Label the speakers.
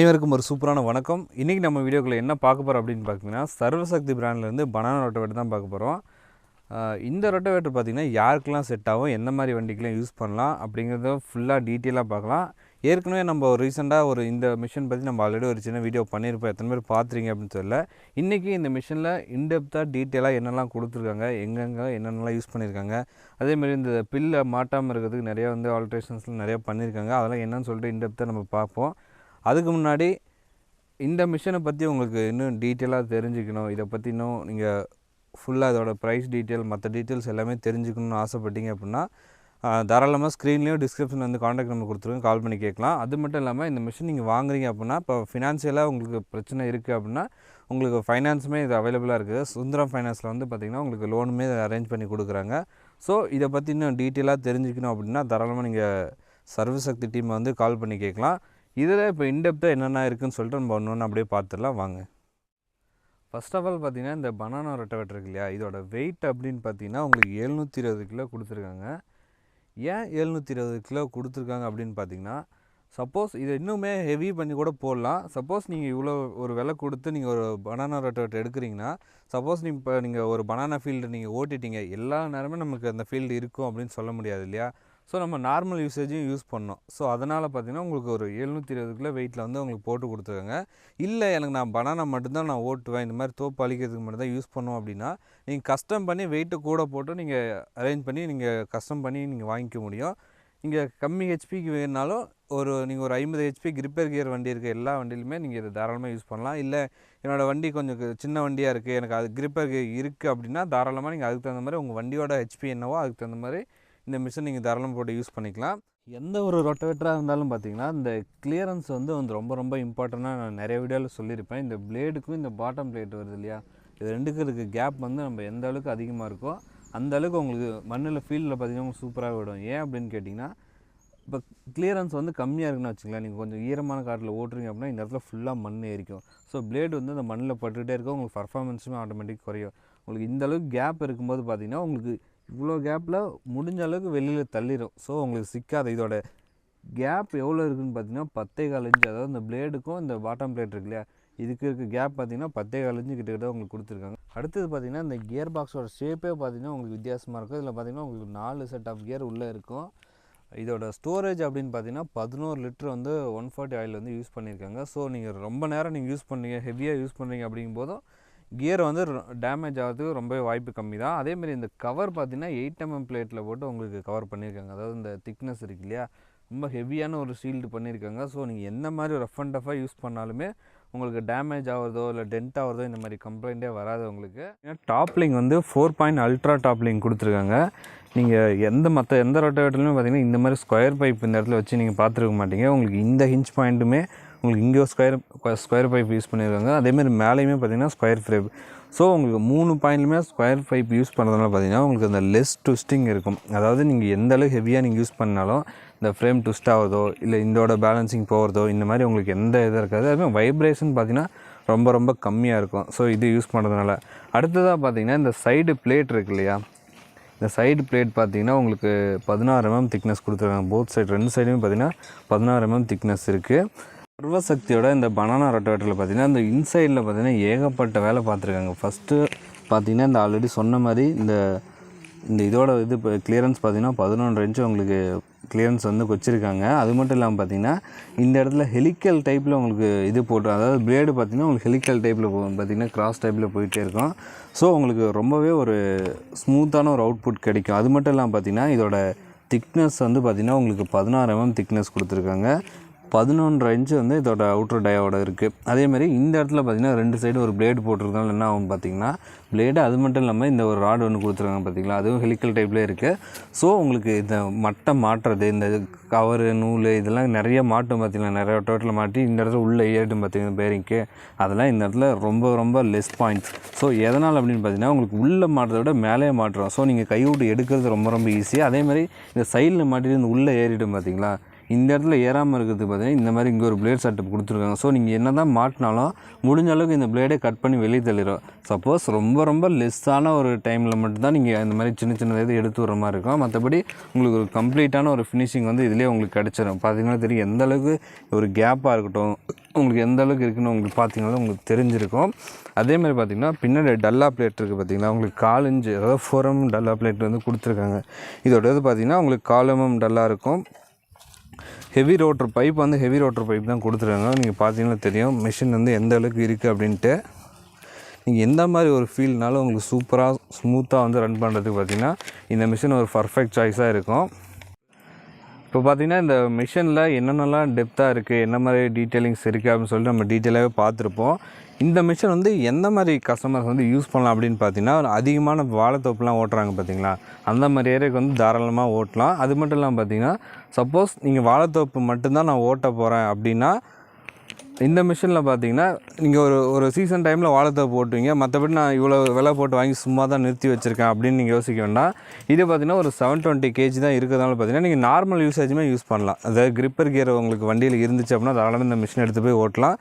Speaker 1: அனைவருக்கும் ஒரு சூப்பரான வணக்கம். இன்றைக்கி நம்ம வீடியோக்குள்ள என்ன பார்க்க போகிறோம் அப்படின்னு பார்த்தீங்கன்னா சர்வசக்தி பிராண்ட்லேருந்து பனானா ரொட்டவேட்டர் தான் பார்க்க போகிறோம் இந்த ரொட்டவேட்டர் பார்த்திங்கன்னா யாருக்கெல்லாம் செட் ஆகும் எந்த மாதிரி வண்டிக்கெலாம் யூஸ் பண்ணலாம் அப்படிங்கிறத ஃபுல்லாக டீட்டெயிலாக பார்க்கலாம். ஏற்கனவே நம்ம ஒரு ரீசெண்டாக ஒரு இந்த மிஷின் பற்றி நம்ம ஆல்ரெடி ஒரு சின்ன வீடியோ பண்ணியிருப்போம். எத்தனை பேர் பார்த்துறீங்க அப்படின்னு சொல்ல இன்றைக்கி இந்த மிஷினில் இன்டெப்த்தாக டீட்டெயிலாக என்னெல்லாம் கொடுத்துருக்காங்க எங்கெங்கே என்னென்னலாம் யூஸ் பண்ணியிருக்காங்க அதேமாதிரி இந்த பில்லை மாட்டாமல் இருக்கிறதுக்கு நிறைய வந்து ஆல்ட்ரேஷன்ஸ்லாம் நிறையா பண்ணியிருக்காங்க. அதெல்லாம் என்னென்னு சொல்லிட்டு இன்டெப்த்தாக நம்ம பார்ப்போம். அதுக்கு முன்னாடி இந்த மிஷினை பற்றி உங்களுக்கு இன்னும் டீட்டெயிலாக தெரிஞ்சுக்கணும். இதை பற்றி இன்னும் நீங்கள் ஃபுல்லாக இதோட ப்ரைஸ் டீட்டெயில் மற்ற டீட்டெயில்ஸ் எல்லாமே தெரிஞ்சுக்கணும்னு ஆசைப்பட்டீங்க அப்படின்னா தாராளமாக ஸ்க்ரீன்லேயும் டிஸ்கிரிப்ஷன் வந்து காண்டாக்ட் நம்பர் கொடுத்துருங்க. கால் பண்ணி கேட்கலாம். அது மட்டும் இல்லாமல் இந்த மிஷின் நீங்கள் வாங்குறீங்க அப்படின்னா இப்போ ஃபினான்ஷியலாக உங்களுக்கு பிரச்சனை இருக்குது அப்படின்னா உங்களுக்கு ஃபைனான்ஸுமே இது அவைலபிளாக இருக்குது. சுந்தரம் ஃபைனான்ஸில் வந்து பார்த்திங்கன்னா உங்களுக்கு லோனுமே அரேஞ்ச் பண்ணி கொடுக்குறாங்க. ஸோ இதை பற்றி இன்னும் டீட்டெயிலாக தெரிஞ்சுக்கணும் அப்படின்னா தாராளமாக நீங்கள் சர்வசக்தி சக்தி டீமை வந்து கால் பண்ணி கேட்கலாம். இதில் இப்போ இன்டெப்த்தாக என்னென்ன இருக்குதுன்னு சொல்லிட்டு நம்ம ஒன்று ஒன்று அப்படியே பார்த்துடலாம். வாங்க. ஃபர்ஸ்ட் ஆஃப் ஆல் பார்த்தீங்கன்னா இந்த பனானா ரொட்டவேட்டர் இருக்கு இல்லையா? இதோட வெயிட் அப்படின்னு பார்த்தீங்கன்னா உங்களுக்கு எழுநூற்றி இருபது கிலோ கொடுத்துருக்காங்க. ஏன் எழுநூற்றி இருபது கிலோ கொடுத்துருக்காங்க அப்படின்னு பார்த்தீங்கன்னா சப்போஸ் இதை இன்னுமே ஹெவி பண்ணி கூட போடலாம். சப்போஸ் நீங்கள் இவ்வளோ ஒரு விலை கொடுத்து நீங்கள் ஒரு பனானா ரொட்டவேட்டர் எடுக்கிறீங்கன்னா சப்போஸ் நீங்கள் இப்போ நீங்கள் ஒரு பனானா ஃபீல்டு நீங்கள் ஓட்டிட்டீங்க எல்லா நேரமும் நமக்கு அந்த ஃபீல்டு இருக்கும் அப்படின்னு சொல்ல முடியாது இல்லையா? ஸோ நம்ம நார்மல் யூசேஜும் யூஸ் பண்ணோம். ஸோ அதனால் பார்த்தீங்கன்னா உங்களுக்கு ஒரு எழுநூற்றி இருபது கிலோ வெயிட்டில் வந்து உங்களுக்கு போட்டு கொடுத்துருக்காங்க. இல்லை எனக்கு நான் பனானா மட்டும்தான் நான் ஓட்டுவேன். இந்த மாதிரி தோப்பு அழிக்கிறதுக்கு மட்டும் தான் யூஸ் பண்ணுவோம் அப்படின்னா நீங்கள் கஸ்டம் பண்ணி வெயிட்டு கூட போட்டு நீங்கள் அரேஞ்ச் பண்ணி நீங்கள் கஸ்டம் பண்ணி நீங்கள் வாங்கிக்க முடியும். இங்கே கம்மி ஹெச்பிக்கு வேணுனாலும் ஒரு நீங்கள் ஒரு ஐம்பது ஹெச்பி கிரிப்பர் கியர் வண்டி இருக்க எல்லா வண்டியிலுமே நீங்கள் இதை தாராளமாக யூஸ் பண்ணலாம். இல்லை என்னோடய வண்டி கொஞ்சம் சின்ன வண்டியாக இருக்குது எனக்கு அது கிரிப்பர் இருக்குது அப்படின்னா தாராளமாக நீங்கள் அதுக்கு தகுந்த மாதிரி உங்கள் வண்டியோட ஹெச்பி என்னவோ அதுக்கு தகுந்த மாதிரி இந்த மிஷின் நீங்கள் தாராளம் போட்டு யூஸ் பண்ணிக்கலாம். எந்த ஒரு ரொட்டவேட்டராக இருந்தாலும் பார்த்தீங்கன்னா இந்த கிளியரன்ஸ் வந்து வந்து ரொம்ப ரொம்ப இம்பார்ட்டண்ட்டாக நான் நிறைய வீடியோவில் சொல்லியிருப்பேன். இந்த பிளேடுக்கும் இந்த பாட்டம் பிளேட் வருது இல்லையா? இது ரெண்டுக்கும் இருக்க கேப் வந்து நம்ம எந்த அளவுக்கு அதிகமாக இருக்கோ அந்த அளவுக்கு உங்களுக்கு மண்ணில் ஃபீல்டில் பார்த்தீங்கன்னா சூப்பராக விடும். ஏன் அப்படின்னு கேட்டிங்கன்னா இப்போ கிளியரன்ஸ் வந்து கம்மியாக இருக்குன்னு வச்சுங்களேன் நீங்கள் கொஞ்சம் ஈரமான காட்டில் ஓட்டுறீங்க அப்படின்னா இந்த இடத்துல ஃபுல்லாக மண் ஏறிக்கும். ஸோ பிளேடு வந்து அந்த மண்ணில் பட்டுக்கிட்டே இருக்கும். உங்களுக்கு பர்ஃபார்மன்ஸுமே ஆட்டோமேட்டிக் குறையும். உங்களுக்கு இந்த அளவுக்கு கேப் இருக்கும்போது பார்த்தீங்கன்னா உங்களுக்கு இவ்வளோ கேப்பில் முடிஞ்ச அளவுக்கு வெளியில் தள்ளிடும் ஸோ உங்களுக்கு சிக்காது. இதோட கேப் எவ்வளோ இருக்குதுன்னு பார்த்தீங்கன்னா பத்தே கால் இன்ச்சு அதாவது இந்த பிளேடுக்கும் இந்த பாட்டம் பிளேட் இருக்கு இல்லையா? இதுக்கு இருக்க கேப் பார்த்தீங்கன்னா பத்தே கால் இன்ச்சு கிட்டத்தட்ட உங்களுக்கு கொடுத்துருக்காங்க. அடுத்தது பார்த்தீங்கன்னா இந்த கியர் பாக்ஸோட ஷேப்பே பார்த்தீங்கன்னா உங்களுக்கு வித்தியாசமாக இருக்கும். இதில் பார்த்தீங்கன்னா உங்களுக்கு நாலு செட் ஆஃப் கியர் உள்ளே இருக்கும். இதோட ஸ்டோரேஜ் அப்படின்னு பார்த்தீங்கன்னா பதினோரு லிட்டர் வந்து ஒன் ஃபார்ட்டி ஆயில் வந்து யூஸ் பண்ணியிருக்காங்க ஸோ நீங்கள் ரொம்ப நேரம் நீங்கள் யூஸ் பண்ணீங்க ஹெவியாக யூஸ் பண்ணுறீங்க அப்படிங்கும்போதும் கியர் வந்து டேமேஜ் ஆகிறதுக்கு ரொம்பவே வாய்ப்பு கம்மி தான் அதேமாரி இந்த கவர் பார்த்தீங்கன்னா எயிட் எம்எம் பிளேட்டில் போட்டு உங்களுக்கு கவர் பண்ணியிருக்காங்க. அதாவது இந்த திக்னஸ் இருக்கு இல்லையா? ரொம்ப ஹெவியான ஒரு ஷீல்டு பண்ணியிருக்காங்க. ஸோ நீங்கள் எந்த மாதிரி ரஃப் அண்ட் டஃபாக யூஸ் பண்ணாலுமே உங்களுக்கு டேமேஜ் ஆகிறதோ இல்லை டென்ட் ஆகிறதோ இந்த மாதிரி கம்ப்ளைண்ட்டே வராது உங்களுக்கு. ஏன்னா டாப்லிங் வந்து ஃபோர் பாயிண்ட் அல்ட்ரா டாப்லிங் கொடுத்துருக்காங்க. நீங்கள் எந்த மற்ற எந்த ரொட்டவேட்டர்லையுமே பார்த்தீங்கன்னா இந்த மாதிரி ஸ்கொயர் பைப் இந்த இடத்துல வச்சு நீங்கள் பார்த்துருக்க மாட்டீங்க. உங்களுக்கு இந்த ஹிஞ்ச் பாயிண்ட்டுமே உங்களுக்கு இங்கே ஸ்கொயர் ஸ்கொயர் பைப் யூஸ் பண்ணியிருக்காங்க. அதேமாதிரி மேலேயுமே பார்த்தீங்கன்னா ஸ்கொயர் பைப் ஸோ உங்களுக்கு மூணு பாயிண்ட்லையுமே ஸ்கொயர் பைப் யூஸ் பண்ணுறதுனால பார்த்தீங்கன்னா உங்களுக்கு அந்த லெஸ் ட்விஸ்டிங் இருக்கும். அதாவது நீங்கள் எந்த அளவுக்கு ஹெவியாக நீங்கள் யூஸ் பண்ணாலும் இந்த ஃப்ரேம் ட்விஸ்ட் ஆகுதோ இல்லை இதோட பேலன்சிங் போகிறதோ இந்த மாதிரி உங்களுக்கு எந்த இது இருக்காது. அதுமாதிரி வைப்ரேஷன் பார்த்தீங்கன்னா ரொம்ப ரொம்ப கம்மியாக இருக்கும். ஸோ இது யூஸ் பண்ணுறதுனால அடுத்ததாக பார்த்தீங்கன்னா இந்த சைடு பிளேட் இருக்கு இல்லையா? இந்த சைடு பிளேட் பார்த்தீங்கன்னா உங்களுக்கு பதினாறு mm எம்எம் திக்னஸ் கொடுத்துருக்காங்க. போத் சைடு ரெண்டு சைடுமே பார்த்தீங்கன்னா பதினாறு எம்எம் திக்னஸ் இருக்குது சர்வசக்தியோட இந்த பனானா ரொட்டவேட்டரில் பார்த்தீங்கன்னா இந்த இன்சைடில் பார்த்தீங்கன்னா ஏகப்பட்ட வேலை பார்த்துருக்காங்க. ஃபஸ்ட்டு பார்த்தீங்கன்னா இந்த ஆல்ரெடி சொன்ன மாதிரி இந்த இந்த இதோட இது இப்போ கிளியரன்ஸ் பார்த்தீங்கன்னா பதினொன்று இன்ச்சு உங்களுக்கு கிளியரன்ஸ் வந்து வச்சுருக்காங்க. அது மட்டும் இல்லாமல் பார்த்தீங்கன்னா இந்த இடத்துல ஹெலிக்கல் டைப்பில் உங்களுக்கு இது போட்டு அதாவது பிளேடு பார்த்தீங்கன்னா உங்களுக்கு ஹெலிக்கல் டைப்பில் போகும் பார்த்தீங்கன்னா கிராஸ் டைப்பில் போயிட்டே இருக்கும். ஸோ உங்களுக்கு ரொம்பவே ஒரு ஸ்மூத்தான ஒரு அவுட்புட் கிடைக்கும். அது மட்டும் இல்லாமல் பார்த்தீங்கன்னா இதோட திக்னஸ் வந்து பார்த்திங்கன்னா உங்களுக்கு பதினாறு எம்எம் திக்னஸ் கொடுத்துருக்காங்க. பதினொன்று இன்ச்சு வந்து இதோட அவுட்ரு டயோட இருக்குது அதேமாதிரி இந்த இடத்துல பார்த்தீங்கன்னா ரெண்டு சைடு ஒரு பிளேடு போட்டிருக்காங்க என்ன ஆகும் பார்த்தீங்கன்னா பிளேடு அது மட்டும் இல்லாமல் இந்த ஒரு ராடு ஒன்று கொடுத்துருக்காங்க பார்த்தீங்களா அதுவும் ஹெலிக்கல் டைப்லேயே இருக்குது ஸோ உங்களுக்கு இந்த மட்டை மாட்டுறது இந்த கவரு நூல் இதெல்லாம் நிறைய மாட்டும் பார்த்திங்கன்னா நிறைய டோட்டலில் மாட்டி இந்த இடத்துல உள்ளே ஏறிடும் பார்த்தீங்கன்னா பேரிங்க்கு அதெல்லாம் இந்த இடத்துல ரொம்ப ரொம்ப லெஸ் பாயிண்ட்ஸ் ஸோ எதனால் அப்படின்னு பார்த்தீங்கன்னா உங்களுக்கு உள்ளே மாட்டுறத விட மேலே மாட்டுறோம். ஸோ நீங்கள் கை விட்டு எடுக்கிறது ரொம்ப ரொம்ப ஈஸி அதேமாதிரி இந்த சைடில் மாட்டிட்டு இந்த உள்ளே ஏறிடும் பார்த்திங்களா இந்த இடத்துல ஏறாமல் இருக்கிறதுக்கு பார்த்தீங்கன்னா இந்த மாதிரி இங்கே ஒரு பிளேட் செட்டப் கொடுத்துருக்காங்க. ஸோ நீங்கள் என்ன தான் மாட்டினாலும் முடிஞ்ச அளவுக்கு இந்த பிளேடை கட் பண்ணி வெளியே தள்ளிடும் சப்போஸ் ரொம்ப ரொம்ப லெஸ்ஸான ஒரு டைமில் மட்டும்தான் நீங்கள் இந்த மாதிரி சின்ன சின்ன இது எடுத்து வர மாதிரி இருக்கும். மற்றபடி உங்களுக்கு ஒரு கம்ப்ளீட்டான ஒரு ஃபினிஷிங் வந்து இதிலே உங்களுக்கு கிடச்சிரும். பார்த்தீங்கன்னா தெரியும் எந்த அளவுக்கு ஒரு கேப்பாக இருக்கட்டும் உங்களுக்கு எந்த அளவுக்கு இருக்குன்னு உங்களுக்கு பார்த்தீங்கன்னா உங்களுக்கு தெரிஞ்சிருக்கும். அதே மாதிரி பார்த்தீங்கன்னா பின்னாடி டல்லா பிளேட் இருக்குது பார்த்தீங்களா? உங்களுக்கு கால் இன்ச்சு அதாவது ஃபோரம் டல்லா பிளேட் வந்து கொடுத்துருக்காங்க. இதோட இது பார்த்தீங்கன்னா உங்களுக்கு காலமும் டல்லாக இருக்கும். ஹெவி ரோட்டர் பைப் வந்து ஹெவி ரோட்டர் பைப் தான் கொடுத்துருக்காங்க. நீங்கள் பார்த்தீங்கன்னா தெரியும். மிஷின் வந்து எந்த அளவுக்கு இருக்குது அப்படின்ட்டு. நீங்கள் எந்த மாதிரி ஒரு ஃபீல்னாலும் உங்களுக்கு சூப்பராக ஸ்மூத்தாக வந்து ரன் பண்ணுறதுக்கு பார்த்தீங்கன்னா இந்த மிஷின் ஒரு பர்ஃபெக்ட் சாய்ஸாக இருக்கும். இப்போ பார்த்தீங்கன்னா இந்த மிஷினில் என்னென்னலாம் டெப்த்தாக இருக்குது என்ன மாதிரி டீட்டெயிலிங்ஸ் இருக்குது அப்படின்னு சொல்லிட்டு நம்ம டீட்டெயிலாகவே பார்த்துருப்போம். இந்த மிஷின் வந்து எந்த மாதிரி கஸ்டமர்ஸ் வந்து யூஸ் பண்ணலாம் அப்படின்னு பார்த்தீங்கன்னா அதிகமான வாழைத்தோப்புலாம் ஓட்டுறாங்க பார்த்தீங்களா? அந்த மாதிரி ஏரியாவுக்கு வந்து தாராளமாக ஓட்டலாம். அது மட்டும் இல்லாமல் பார்த்தீங்கன்னா சப்போஸ் நீங்கள் வாழைத்தோப்பு மட்டும்தான் நான் ஓட்ட போகிறேன் அப்படின்னா இந்த மிஷினில் பார்த்தீங்கன்னா நீங்கள் ஒரு ஒரு சீசன் டைமில் வாழைத்தோப்பு போட்டுவீங்க மற்றபடி நான் இவ்வளோ விலை போட்டு வாங்கி சும்மா தான் நிறுத்தி வச்சுருக்கேன் அப்படின்னு நீங்கள் யோசிக்க வேண்டாம். இது பார்த்தீங்கன்னா ஒரு செவன் டுவெண்ட்டி கேஜி தான் இருக்கிறதுனால பார்த்தீங்கன்னா நீங்கள் நார்மல் யூசேஜுமே யூஸ் பண்ணலாம். அதாவது கிரிப்பர் கியர் உங்களுக்கு வண்டியில் இருந்துச்சு அப்படின்னா தாராளமாக இந்த மிஷின் எடுத்து போய் ஓட்டலாம்.